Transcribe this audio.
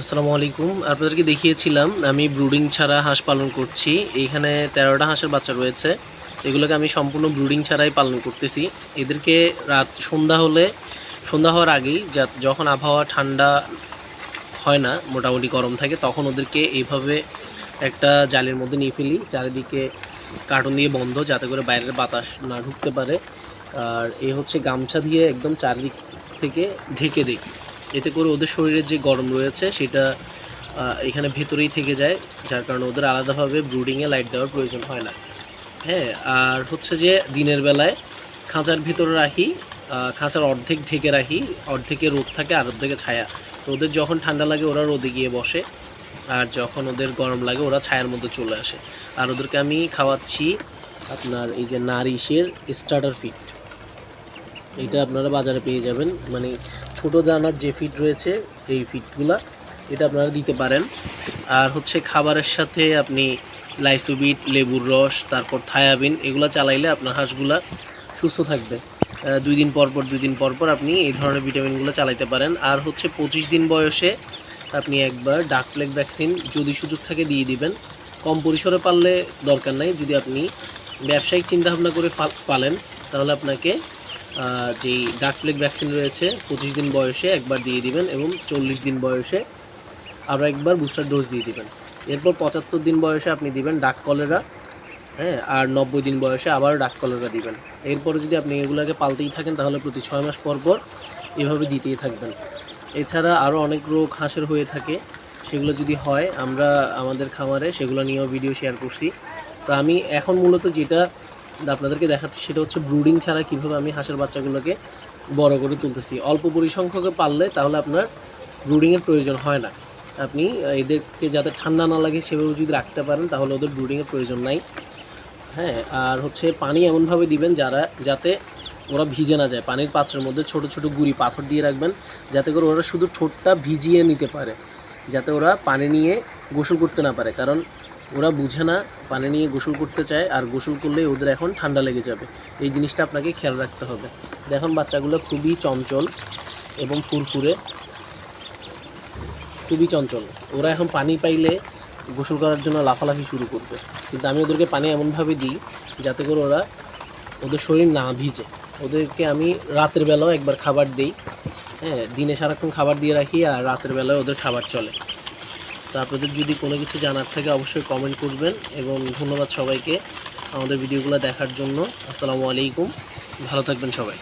আসসালামু আলাইকুম। আপনাদেরকে দেখিয়েছিলাম, আমি ব্রুডিং ছাড়া হাঁস পালন করছি। এইখানে তেরোটা হাঁসের বাচ্চা রয়েছে। এগুলোকে আমি সম্পূর্ণ ব্রুডিং ছাড়াই পালন করতেছি। এদেরকে রাত, সন্ধ্যা হলে, সন্ধ্যা হওয়ার আগেই যা, যখন আবহাওয়া ঠান্ডা হয় না, মোটামুটি গরম থাকে, তখন ওদেরকে এইভাবে একটা জালের মধ্যে নিয়ে ফেলি। চারিদিকে কার্টন দিয়ে বন্ধ, যাতে করে বাইরের বাতাস না ঢুকতে পারে। আর এ হচ্ছে গামছা দিয়ে একদম চারিদিক থেকে ঢেকে দিই। এতে করে ওদের শরীরের যে গরম রয়েছে, সেটা এখানে ভেতরেই থেকে যায়, যার কারণে ওদের আলাদাভাবে ব্রুডিংয়ে লাইট দেওয়ার প্রয়োজন হয় না। হ্যাঁ আর হচ্ছে যে দিনের বেলায় খাঁচার ভিতরে রাখি খাঁচার অর্ধেক ঢেকে রাখি, অর্ধেকে রোদ থাকে, আর অর্ধেকে ছায়া। তো ওদের যখন ঠান্ডা লাগে, ওরা রোদে গিয়ে বসে, আর যখন ওদের গরম লাগে, ওরা ছায়ার মধ্যে চলে আসে। আর ওদেরকে আমি খাওয়াচ্ছি আপনার এই যে নারিশের স্টার্টার ফিট এটা আপনারা বাজারে পেয়ে যাবেন মানে ছোট দানার যে ফিট রয়েছে, এই ফিটগুলা এটা আপনারা দিতে পারেন। আর হচ্ছে খাবারের সাথে আপনি লাইসোবিট, লেবুর রস, তারপর থায়াবিন, এগুলো চালাইলে আপনার হাঁসগুলা সুস্থ থাকবে। দুই দিন পর পর, দুই দিন পর পর আপনি এই ধরনের ভিটামিনগুলো চালাইতে পারেন। আর হচ্ছে পঁচিশ দিন বয়সে আপনি একবার ডাক প্লেগ ভ্যাকসিন যদি সুযোগ থাকে দিয়ে দিবেন। কম পরিসরে পারলে দরকার নাই। যদি আপনি ব্যবসায়িক চিন্তাভাবনা করে পালেন, তাহলে আপনাকে যেই ডাক প্লেগ ভ্যাকসিন রয়েছে, পঁচিশ দিন বয়সে একবার দিয়ে দিবেন এবং চল্লিশ দিন বয়সে আরও একবার বুস্টার ডোজ দিয়ে দিবেন। এরপর পঁচাত্তর দিন বয়সে আপনি দিবেন ডাক কলেরা হ্যাঁ আর নব্বই দিন বয়সে আবার ডাক কলেরা দিবেন। এরপরে যদি আপনি এগুলোকে পালতেই থাকেন, তাহলে প্রতি ছয় মাস পর পর এভাবে দিতেই থাকবেন। এছাড়া আরও অনেক রোগ হাঁসের হয়ে থাকে, সেগুলো যদি হয়, আমরা আমাদের খামারে সেগুলো নিয়েও ভিডিও শেয়ার করছি। তো আমি এখন মূলত যেটা আপনাদেরকে দেখাচ্ছি, সেটা হচ্ছে ব্রুডিং ছাড়া কীভাবে আমি হাঁসের বাচ্চাগুলোকে বড় করে তুলতেছি। অল্প পরিসংখ্যকে পারলে তাহলে আপনার ব্রুডিংয়ের প্রয়োজন হয় না। আপনি এদেরকে যাতে ঠান্ডা না লাগে সেভাবে যদি রাখতে পারেন, তাহলে ওদের ব্রুডিংয়ের প্রয়োজন নাই। হ্যাঁ আর হচ্ছে পানি এমনভাবে দিবেন যারা, যাতে ওরা ভিজে না যায়। পানির পাত্রের মধ্যে ছোট ছোট গুড়ি, পাথর দিয়ে রাখবেন, যাতে করে ওরা শুধু ঠোঁটটা ভিজিয়ে নিতে পারে। যাতে ওরা পানি নিয়ে গোসল করতে না পারে। কারণ ওরা বুঝে না পানি নিয়ে গোসল করতে চায় আর গোসল করলে ওদের এখন ঠান্ডা লেগে যাবে। এই জিনিসটা আপনাকে খেয়াল রাখতে হবে। দেখুন, বাচ্চাগুলো খুবই চঞ্চল এবং ফুরফুরে। খুবই চঞ্চল। ওরা এখন পানি পাইলে গোসল করার জন্য লাফালাফি শুরু করবে। কিন্তু আমি ওদেরকে পানি এমনভাবে দিই যাতে করে ওরা ওদের শরীর না ভিজে। ওদেরকে আমি রাতের বেলাও একবার খাবার দিই। হ্যাঁ দিনে সারাক্ষণ খাবার দিয়ে রাখি আর রাতের বেলায় ওদের খাবার চলে। তো আপনাদের যদি কোনো কিছু জানার থাকে অবশ্যই কমেন্ট করবেন এবং ধন্যবাদ সবাইকে আমাদের ভিডিওগুলো দেখার জন্য। আসসালামু আলাইকুম, ভালো থাকবেন সবাই।